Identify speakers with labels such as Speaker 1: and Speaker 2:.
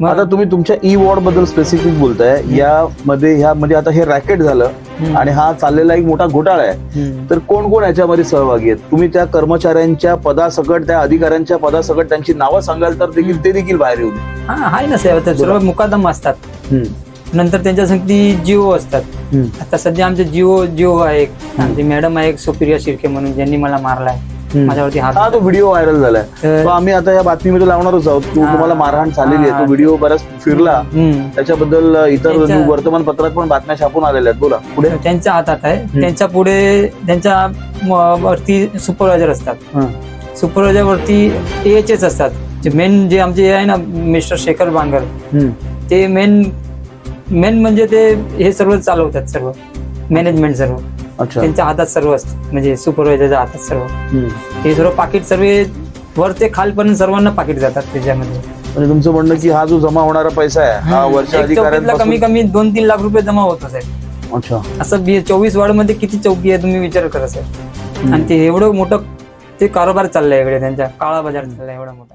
Speaker 1: मग-
Speaker 2: आता तुम्ही तुमच्या ई वॉर्डबद्दल स्पेसिफिक बोलताय. यामध्ये ह्यामध्ये आता हे रॅकेट झालं. आणि हा चाललेला एक मोठा घोटाळा आहे. तर कोण कोण याच्यामध्ये सहभागी आहेत? तुम्ही त्या कर्मचाऱ्यांच्या पदासकट त्या अधिकाऱ्यांच्या पदासकट त्यांची नावं सांगाल तर देखील ते देखील बाहेर येऊ.
Speaker 1: हा आहे ना साहेब. सर्व मुकादम असतात. नंतर त्यांच्या संगती जिओ असतात. आता सध्या आमचे जिओ जिओ आहे आमची मॅडम आहे सुप्रिया शिर्के म्हणून ज्यांनी मला मारलाय. माझ्यावरती
Speaker 2: हा तो व्हिडिओ व्हायरल झालाय. तो आम्ही आता या बातमीमध्ये लावणारच आहोत. की
Speaker 1: हा.
Speaker 2: तुम्हाला मारहाण झालेली आहे. तो व्हिडिओ बराच फिरला. त्याच्याबद्दल इतर
Speaker 1: त्याच्या-
Speaker 2: वर्तमानपत्रात पण बातम्या छापून आलेल्या आहेत. बोला पुढे.
Speaker 1: त्यांच्या हातात आहे. त्यांच्या पुढे त्यांच्या वरती सुपरवायझर असतात. सुपरवायझर वरती एच एच असतात. जे मेन जे आमचे आहे ना मिस्टर शेखर बांगर. ते मेन मेन म्हणजे ते हे सर्व चालवतात सर्व. मॅनेजमेंट सर्व.
Speaker 2: अच्छा.
Speaker 1: त्यांच्या हातात सर्व असतं. म्हणजे सुपरवायझरच्या हातात सर्व. हे सर्व पाकिट सर्व वर ते खालपर्यंत सर्वांना पाकिट जातात त्याच्यामध्ये.
Speaker 2: म्हणजे तुमचं म्हणणं की हा जो जमा होणारा पैसा आहे हा वर्षा
Speaker 1: कमी कमी दोन तीन लाख रुपये जमा होत साहेब.
Speaker 2: अच्छा.
Speaker 1: असं चोवीस वार्डमध्ये किती चौकी आहे तुम्ही विचार करा साहेब. आणि ते एवढं मोठं ते कारोबार चाललाय इकडे त्यांच्या काळा बाजार चाललाय एवढा मोठा.